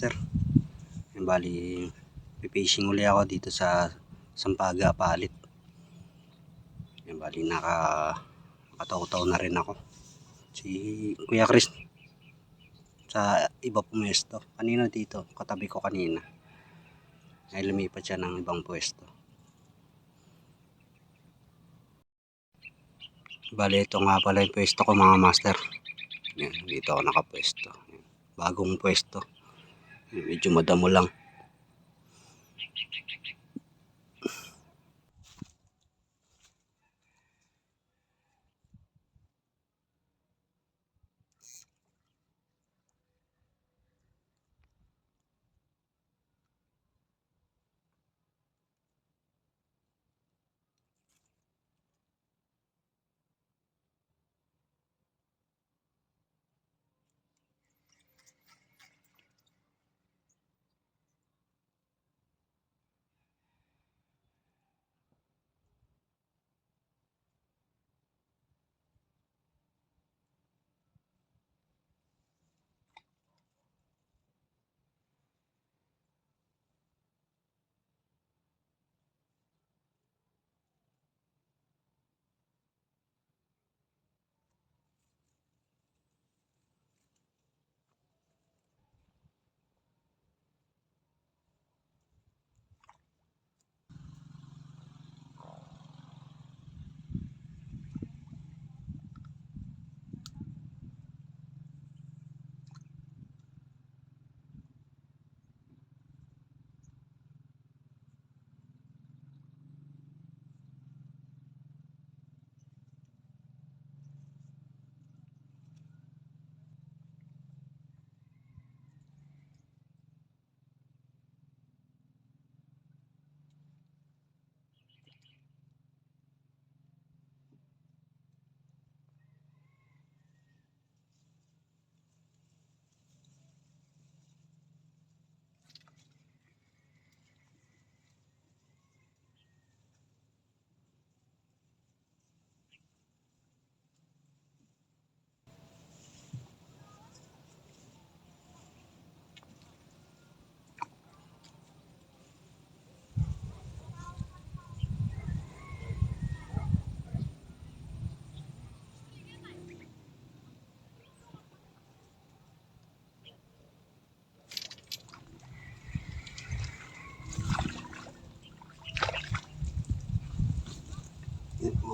Sir, yung bali, pipishing uli ako dito sa Sampaga, Palit. Yung bali, naka, nakataw-taw na rin ako. Si Kuya Chris, sa iba pumesto. Kanina dito, katabi ko kanina. Ay lumipat siya ng ibang pwesto. Bali, ito nga pala yung pwesto ko mga master. Yan, dito ako nakapwesto. Yan, Bagong pwesto. Medyo madamo lang.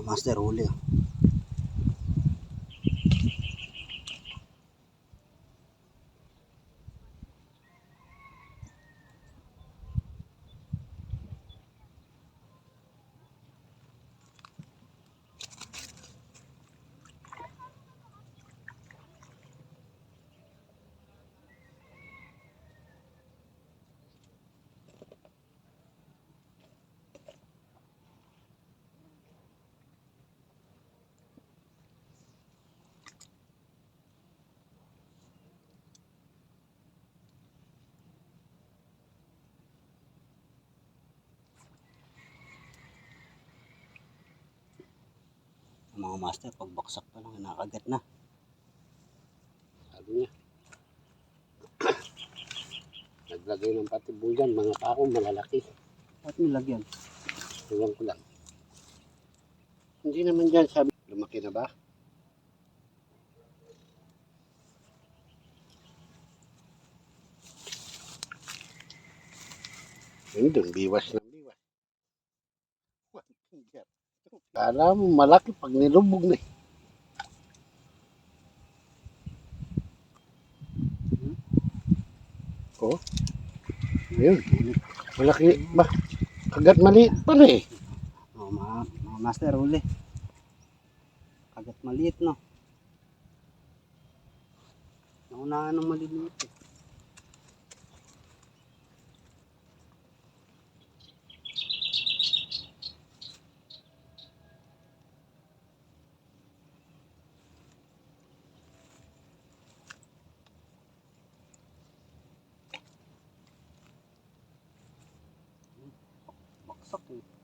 Master huli. Mga master, pagbaksak pa lang, nakagat na. Sabi niya. Naglagay ng patibugan, mga pako malalaki. Ba't nilagyan? Iwan ko lang. Hindi naman dyan sabi. Lumaki na ba? Yun doon, biwas ng biwas. Kala mo malaki pag nilubog na eh. Oh. Ayun. Malaki ba? Kagat maliit pala eh. Oh, mga, mga master huli. Kagat maliit, no? Naunahan ng maliliit. eh. থাকুক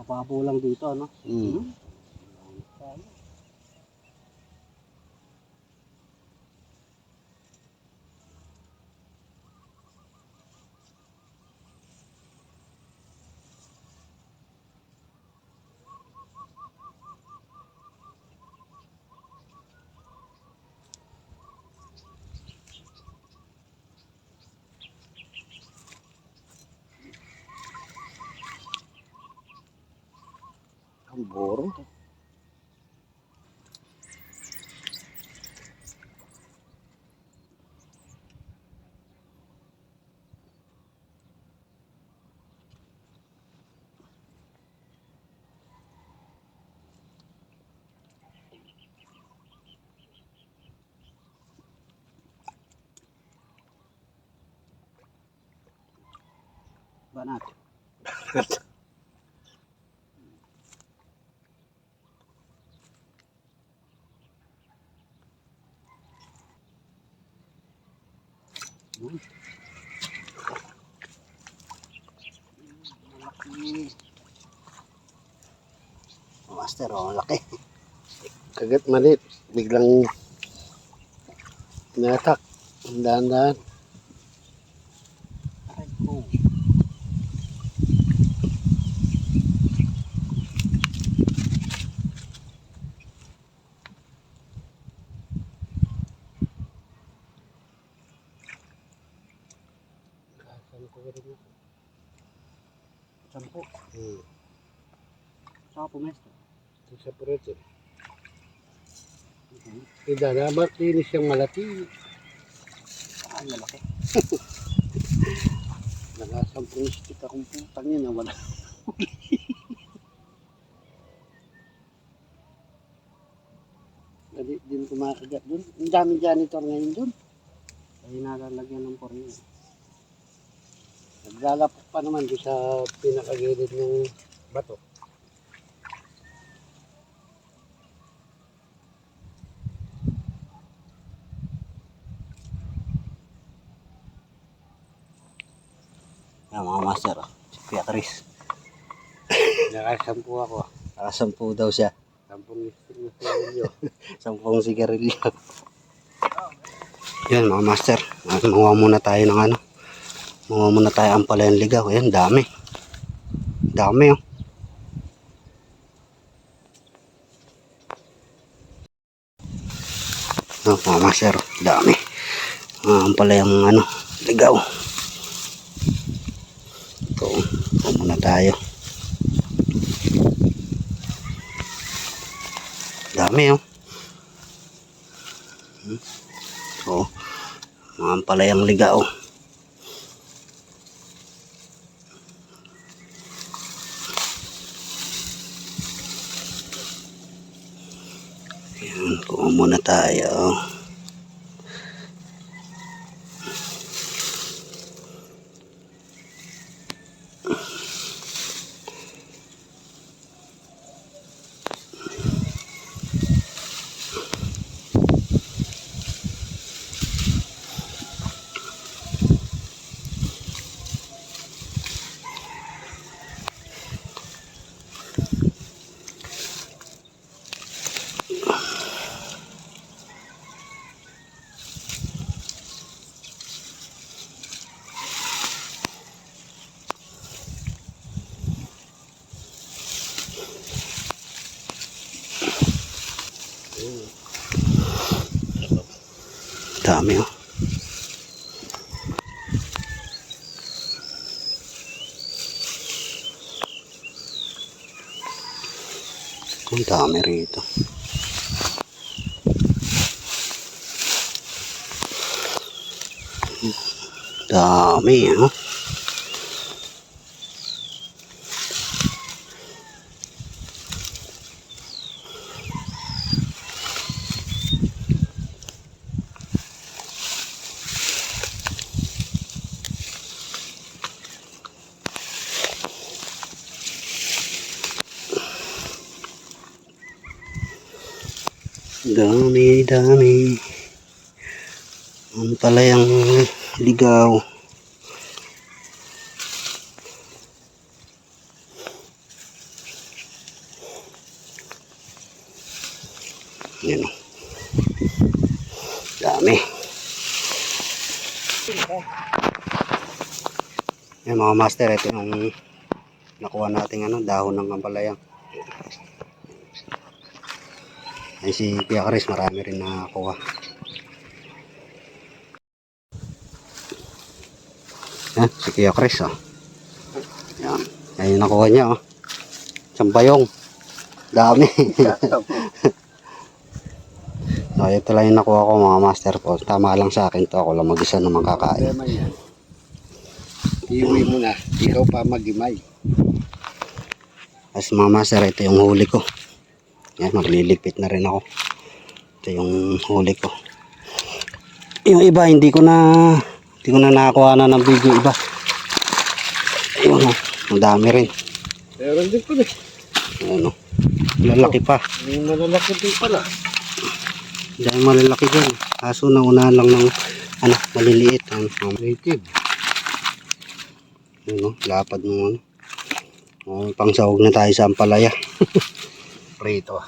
Kapapo lang dito, ano? Mm. гору. Banat. Master, oh, laki. Kagat maliit. Biglang tinatak. Ang dahan-dahan. Sampo. Hmm. Saka pumesto. Sa. Okay. Ida, dapat linis siyang malati. Ah, malaki. Nakasampung stick akong putang yun. Wala. Dali din kumakagat dun. Ang dami janitor ngayon dun. Ay nalalagyan ng poryo. Naglalapok pa naman doon sa pinakagilid ng bato. Yan mga master. oh. Si Kuya Chris. Nakasampu ako. Nakasampu daw siya. Sampung sigarilyo. Sampung sigarilyo. Yan mga master. Manguha muna tayo ng ano. Manguha muna tayo ang pala yung ligaw. Ayan, dami. Dami oh. Oh, mga master. Dami. Ah, ang pala yung ano, ligaw. Ito, ito muna tayo. Dami oh. Hmm. Oh. Mga palayang ligaw. Ayan, kuha muna tayo. Dami oh. Ang dami rito. Dami. Dami, dami. Ang palayang ligaw. Yan. Dami. Yan mga master, ito yung nakuha natin ano, dahon ng kampalayang. Ay si Kuya Chris, marami rin nakakuha. Yan, si Kuya Chris, oh. Yan. Yung nakuha niya, oh. Sampayong. Dami. so, ito lang yung nakuha ko, mga master po. Tama lang sa akin to. Ako lang mag-isa na makakain. Iuwi mo na. Ikaw pa magimay. As mga master, ito yung huli ko. Yan, maglilipit na rin ako. Ito yung huli ko. Yung iba, hindi ko na, hindi ko na nakakuha na ng video iba. Ayun, oh. Ang dami rin. Meron din pala. Ano, lalaki pa. May malalaki din pala. Dahil malalaki dyan. Kaso naunahan lang ng ano, maliliit. Ano, Native. ano, lapad mo ano. Oh, pang sahog na tayo sa ampalaya. Prito.